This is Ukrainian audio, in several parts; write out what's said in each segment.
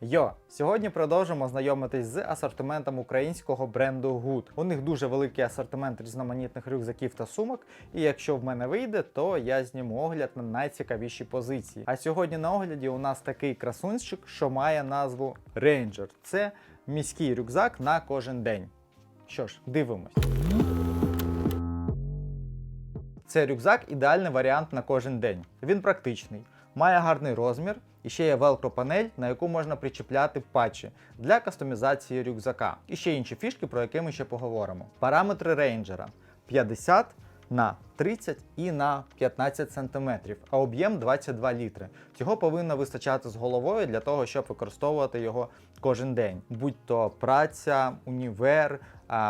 Йо, сьогодні продовжимо знайомитись з асортиментом українського бренду Good. У них дуже великий асортимент різноманітних рюкзаків та сумок, і якщо в мене вийде, то я зніму огляд на найцікавіші позиції. А сьогодні на огляді у нас такий красунчик, що має назву Ranger. Це міський рюкзак на кожен день. Що ж, дивимось. Це рюкзак ідеальний варіант на кожен день. Він практичний, має гарний розмір і ще є велкро панель, на яку можна причіпляти патчі для кастомізації рюкзака. І ще інші фішки, про які ми ще поговоримо. Параметри рейнджера 50 на 30 і на 15 см, а об'єм 22 літри. Цього повинно вистачати з головою для того, щоб використовувати його кожен день, будь-то праця, універ,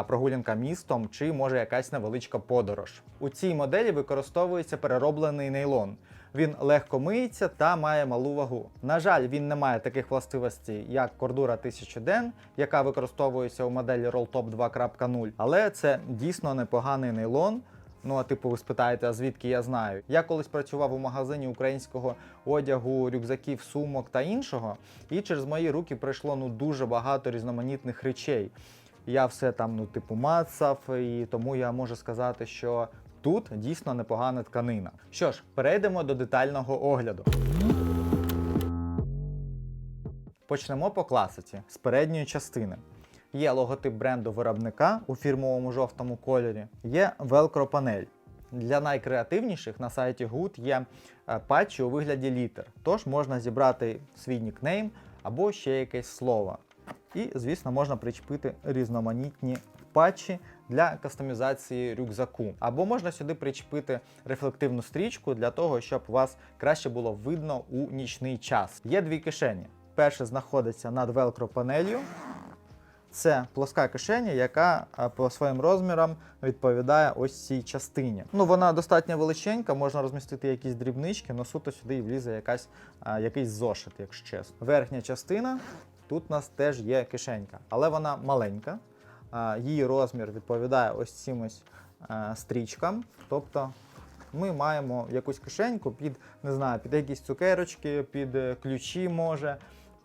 прогулянка містом чи може якась невеличка подорож. У цій моделі використовується перероблений нейлон. Він легко миється та має малу вагу. На жаль, він не має таких властивостей, як кордура 1000 ден, яка використовується у моделі Rolltop 2.0, але це дійсно непоганий нейлон. Ну, а типу, ви спитаєте, а звідки я знаю? Я колись працював у магазині українського одягу, рюкзаків, сумок та іншого, і через мої руки пройшло ну дуже багато різноманітних речей. Я все там, ну, типу, мацав, і тому я можу сказати, що тут дійсно непогана тканина. Що ж, перейдемо до детального огляду. Почнемо по класиці з передньої частини. Є логотип бренду виробника у фірмовому жовтому кольорі, є велкро панель. Для найкреативніших на сайті Good є е, патчі у вигляді літер, тож можна зібрати свій нікнейм або ще якесь слово. І, звісно, можна причепити різноманітні патчі для кастомізації рюкзаку. Або можна сюди причепити рефлективну стрічку для того, щоб вас краще було видно у нічний час. Є дві кишені. Перша знаходиться над велкро панелью. Це плоска кишеня, яка по своїм розмірам відповідає ось цій частині. Ну, вона достатньо величенька, можна розмістити якісь дрібнички, але суто сюди і влізе якась, а, якийсь зошит, якщо чесно. Верхня частина, тут у нас теж є кишенька, але вона маленька. Її розмір відповідає ось цим ось стрічкам. Тобто ми маємо якусь кишеньку під, не знаю, під якісь цукерочки, під е, ключі може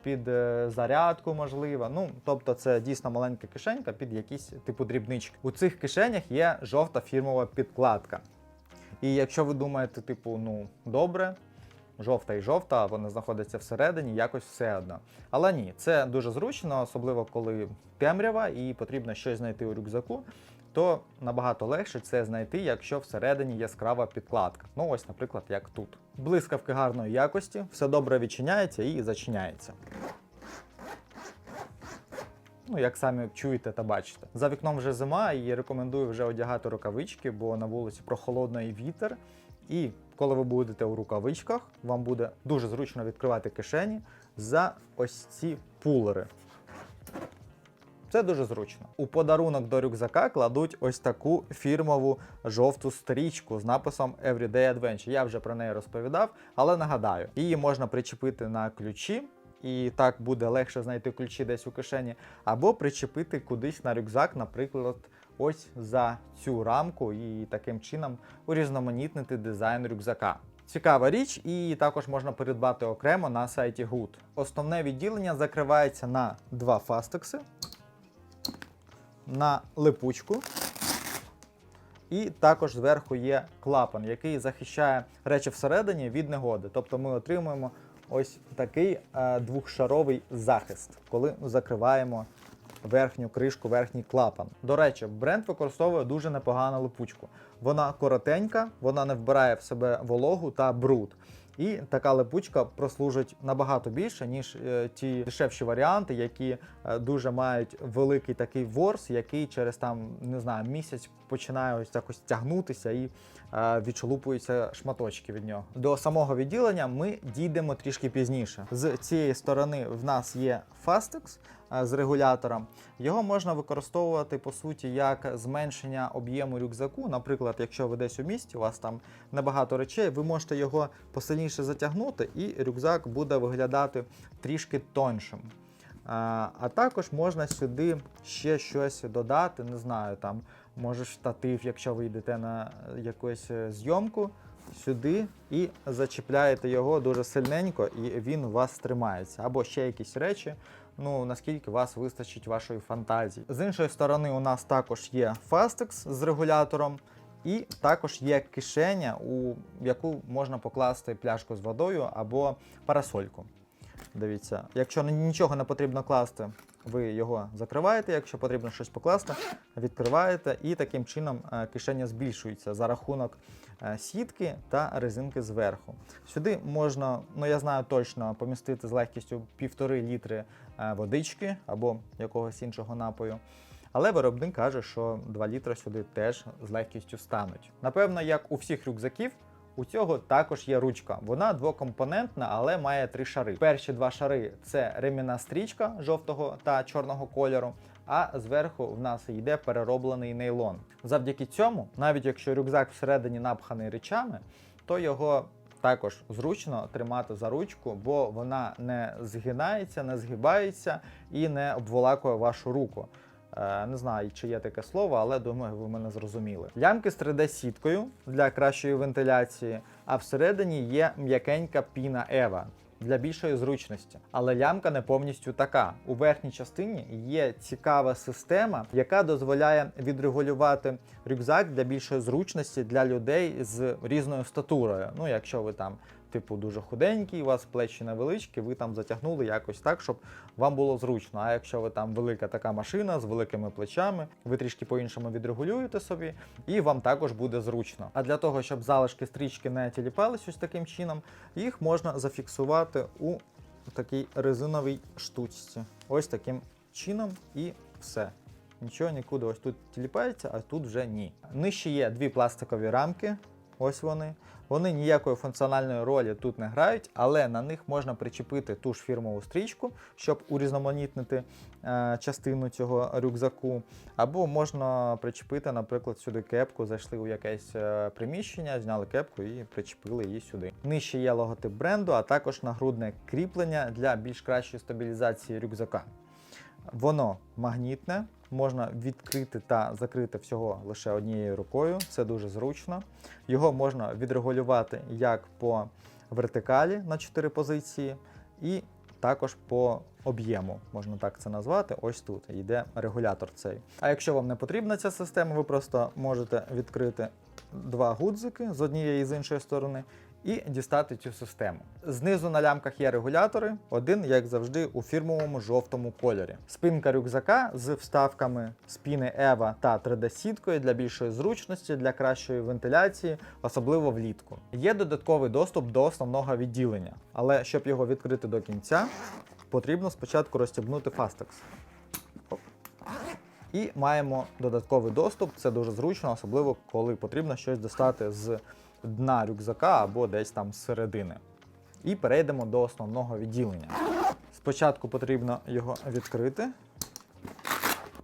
під е, зарядку, можливо. Ну, тобто, це дійсно маленька кишенька під якісь типу дрібнички. У цих кишенях є жовта фірмова підкладка. І якщо ви думаєте, типу, ну добре, жовта і жовта, вони знаходяться всередині, якось все одно. Але ні, це дуже зручно, особливо коли темрява і потрібно щось знайти у рюкзаку. То набагато легше це знайти, якщо всередині яскрава підкладка. Ну ось, наприклад, як тут. Блискавки гарної якості, все добре відчиняється і зачиняється. Ну, як самі чуєте та бачите. За вікном вже зима, і рекомендую вже одягати рукавички, бо на вулиці прохолодний вітер. І коли ви будете у рукавичках, вам буде дуже зручно відкривати кишені за ось ці пулери. Це дуже зручно. У подарунок до рюкзака кладуть ось таку фірмову жовту стрічку з написом Everyday Adventure. Я вже про неї розповідав, але нагадаю, її можна причепити на ключі. І так буде легше знайти ключі десь у кишені, або причепити кудись на рюкзак, наприклад, ось за цю рамку, і таким чином урізноманітнити дизайн рюкзака. Цікава річ, і також можна придбати окремо на сайті Good. Основне відділення закривається на два фастекси, на липучку. І також зверху є клапан, який захищає речі всередині від негоди. Тобто ми отримуємо ось такий е, двохшаровий захист, коли закриваємо верхню кришку, верхній клапан. До речі, бренд використовує дуже непогану липучку. Вона коротенька, вона не вбирає в себе вологу та бруд. І така липучка прослужить набагато більше, ніж е, ті дешевші варіанти, які е, дуже мають великий такий ворс, який через там не знаю місяць починає ось якось тягнутися і е, відшелупуються шматочки від нього. До самого відділення ми дійдемо трішки пізніше. З цієї сторони в нас є е, з регулятором. Його можна використовувати по суті як зменшення об'єму рюкзаку. Наприклад, якщо ви десь у місті, у вас там небагато речей, ви можете його посильніше затягнути, і рюкзак буде виглядати трішки тоншим. А, а також можна сюди ще щось додати, не знаю, там може штатив, якщо ви йдете на якусь е, зйомку, сюди і зачіпляєте його дуже сильненько, і він у вас тримається. Або ще якісь речі, ну наскільки вас вистачить вашої фантазії. З іншої сторони, у нас також є фастекс з регулятором. І також є кишеня, у яку можна покласти пляшку з водою або парасольку. Дивіться, якщо нічого не потрібно класти, ви його закриваєте. Якщо потрібно щось покласти, відкриваєте, і таким чином е, кишеня збільшується за рахунок е, сітки та резинки зверху. Сюди можна, ну я знаю точно, помістити з легкістю півтори літри е, водички або якогось іншого напою. Але виробник каже, що 2 літри сюди теж з легкістю стануть. Напевно, як у всіх рюкзаків, у цього також є ручка. Вона двокомпонентна, але має три шари. Перші два шари це ремінна стрічка жовтого та чорного кольору. А зверху в нас йде перероблений нейлон. Завдяки цьому, навіть якщо рюкзак всередині напханий речами, то його також зручно тримати за ручку, бо вона не згинається, не згибається і не обволакує вашу руку. Е, Не знаю, чи є таке слово, але думаю, ви мене зрозуміли. Лямки з 3D-сіткою для кращої вентиляції, а всередині є м'якенька піна Ева. Для більшої зручності, але лямка не повністю така. У верхній частині є цікава система, яка дозволяє відрегулювати рюкзак для більшої зручності для людей з різною статурою. Ну, якщо ви там, типу, дуже худенький, у вас плечі невеличкі, ви там затягнули якось так, щоб вам було зручно. А якщо ви там велика така машина з великими плечами, ви трішки по-іншому відрегулюєте собі, і вам також буде зручно. А для того, щоб залишки стрічки не тіліпались ось таким чином, їх можна зафіксувати у такій резиновій штучці. Ось таким чином і все. Нічого нікуди ось тут тіліпається, а тут вже ні. Нижче є дві пластикові рамки. Ось вони. Вони ніякої функціональної ролі тут не грають, але на них можна причепити ту ж фірмову стрічку, щоб урізноманітнити е, частину цього рюкзаку. Або можна причепити, наприклад, сюди кепку, зайшли у якесь е, приміщення, зняли кепку і причепили її сюди. Нижче є логотип бренду, а також нагрудне кріплення для більш кращої стабілізації рюкзака. Воно магнітне, можна відкрити та закрити всього лише однією рукою. Це дуже зручно. Його можна відрегулювати як по вертикалі на 4 позиції, і також по об'єму, можна так це назвати. Ось тут йде регулятор цей. А якщо вам не потрібна ця система, ви просто можете відкрити два гудзики з однієї і з іншої сторони. І дістати цю систему. Знизу на лямках є регулятори, один, як завжди, у фірмовому жовтому кольорі. Спинка рюкзака з вставками спіни Ева та 3D-сіткою для більшої зручності, для кращої вентиляції, особливо влітку. Є додатковий доступ до основного відділення, але щоб його відкрити до кінця, потрібно спочатку розстібнути фастекс. І маємо додатковий доступ. Це дуже зручно, особливо коли потрібно щось достати з дна рюкзака або десь там з середини. І перейдемо до основного відділення. Спочатку потрібно його відкрити.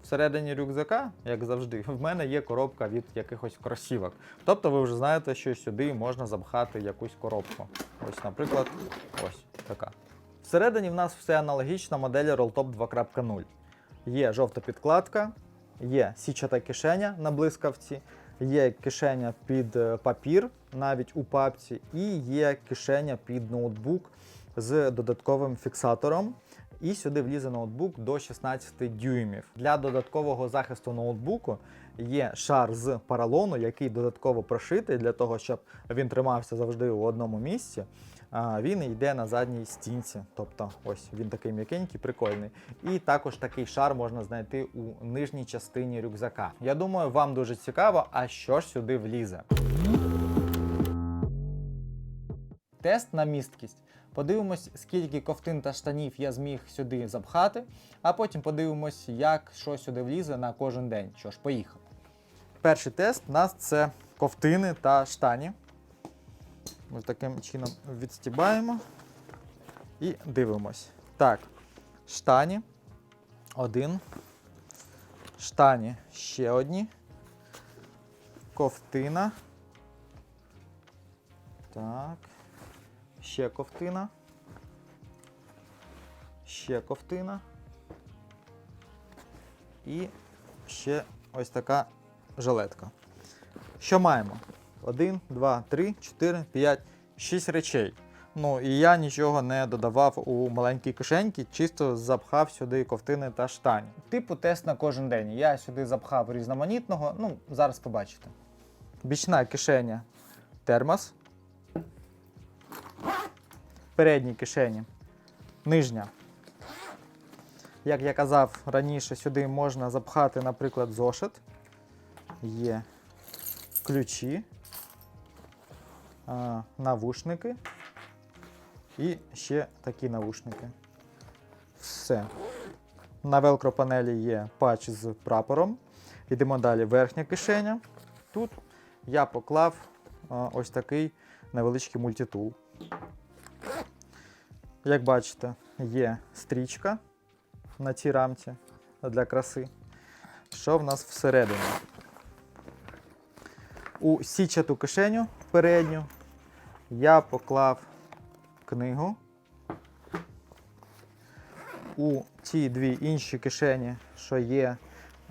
Всередині рюкзака, як завжди, в мене є коробка від якихось кросівок. Тобто ви вже знаєте, що сюди можна запхати якусь коробку. Ось, наприклад, ось така. Всередині в нас все аналогічно моделі Rolltop 2.0. Є жовта підкладка, є січата кишеня на блискавці, є кишеня під е, папір, навіть у папці, і є кишеня під ноутбук з додатковим фіксатором. І сюди влізе ноутбук до 16 дюймів. Для додаткового захисту ноутбуку є шар з поролону, який додатково прошитий для того, щоб він тримався завжди у одному місці. Він йде на задній стінці, тобто ось він такий м'якенький, прикольний. І також такий шар можна знайти у нижній частині рюкзака. Я думаю, вам дуже цікаво, а що ж сюди влізе. Тест на місткість. Подивимось, скільки ковтин та штанів я зміг сюди запхати, а потім подивимось, як що сюди влізе на кожен день. Що ж, поїхали. Перший тест у нас це ковтини та штані. Ось таким чином відстібаємо і дивимось. Так, штані. Один. Штані ще одні. Ковтина. Так. Ще ковтина. Ще ковтина. І ще ось така жилетка. Що маємо? 1, 2, 3, 4, 5, 6 речей. Ну і я нічого не додавав у маленькі кишеньки, чисто запхав сюди ковтини та штані. Типу тест на кожен день. Я сюди запхав різноманітного, ну, зараз побачите. Бічна кишеня термос. Передній кишені. Нижня. Як я казав раніше, сюди можна запхати, наприклад, зошит. Є ключі, навушники і ще такі навушники. Все. На велкро панелі є патч з прапором. Йдемо далі. Верхня кишеня. Тут я поклав ось такий невеличкий мультитул. Як бачите, є стрічка на цій рамці для краси. Що в нас всередині? У січату кишеню передню я поклав книгу. У ті дві інші кишені, що є,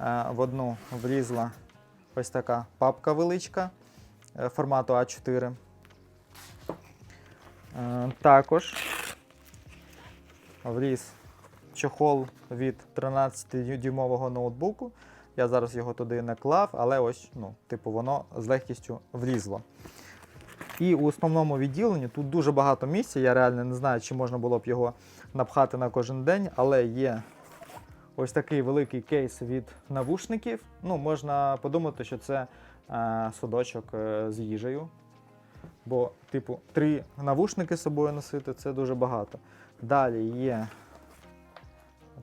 е, в одну влізла ось така папка величка е, формату А4. Е, Також вліз чохол від 13-дюймового ноутбуку. Я зараз його туди не клав, але ось, ну, типу, воно з легкістю влізло. І у основному відділенні тут дуже багато місця. Я реально не знаю, чи можна було б його напхати на кожен день, але є ось такий великий кейс від навушників. Ну, можна подумати, що це е, судочок е, з їжею. Бо, типу, три навушники з собою носити це дуже багато. Далі є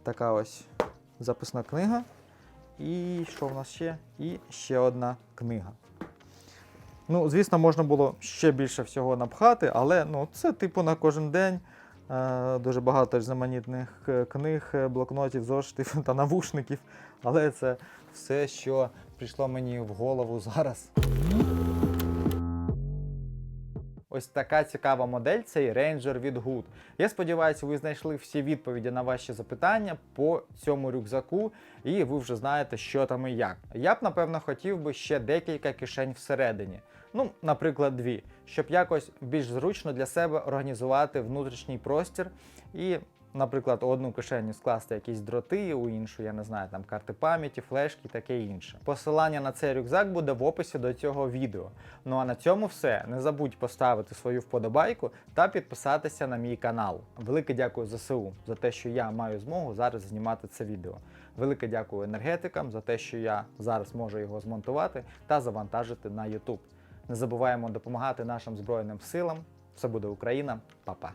така ось записна книга. І що в нас ще? І ще одна книга. Ну, звісно, можна було ще більше всього напхати, але ну, це типу на кожен день. Е, дуже багато різноманітних е, книг, е, блокнотів, зошитів та навушників. Але це все, що прийшло мені в голову зараз. Ось така цікава модель цей Ranger від Good. Я сподіваюся, ви знайшли всі відповіді на ваші запитання по цьому рюкзаку, і ви вже знаєте, що там і як. Я б, напевно, хотів би ще декілька кишень всередині. Ну, наприклад, дві, щоб якось більш зручно для себе організувати внутрішній простір і, наприклад, у одну кишеню скласти якісь дроти, у іншу, я не знаю, там карти пам'яті, флешки і таке інше. Посилання на цей рюкзак буде в описі до цього відео. Ну а на цьому все. Не забудь поставити свою вподобайку та підписатися на мій канал. Велике дякую ЗСУ за те, що я маю змогу зараз знімати це відео. Велике дякую енергетикам за те, що я зараз можу його змонтувати та завантажити на YouTube. Не забуваємо допомагати нашим Збройним силам. Все буде Україна, Па-па.